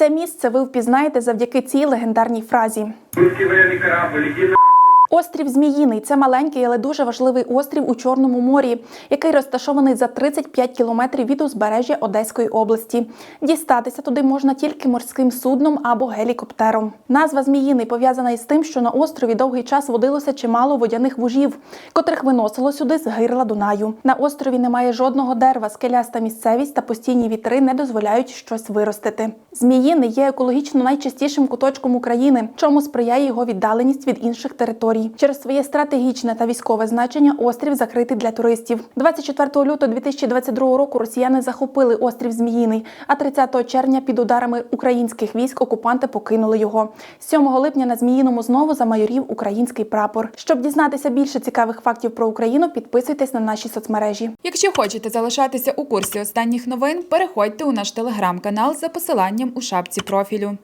Це місце ви впізнаєте завдяки цій легендарній фразі. Корабль, на... Острів Зміїний це маленький, але дуже важливий острів у Чорному морі, який розташований за 35 кілометрів від узбережжя Одеської області. Дістатися туди можна тільки морським судном або гелікоптером. Назва Зміїний пов'язана із тим, що на острові довгий час водилося чимало водяних вужів, котрих виносило сюди з гирла Дунаю. На острові немає жодного дерева, скеляста місцевість та постійні вітри не дозволяють щось виростити. Зміїний є екологічно найчистішим куточком України, чому сприяє його віддаленість від інших територій. Через своє стратегічне та військове значення острів закритий для туристів. 24 лютого 2022 року росіяни захопили острів Зміїний, а 30 червня під ударами українських військ окупанти покинули його. 7 липня на Зміїному знову замайорів український прапор. Щоб дізнатися більше цікавих фактів про Україну, підписуйтесь на наші соцмережі. Якщо хочете залишатися у курсі останніх новин, переходьте у наш телеграм-канал за посиланням у шапці профілю.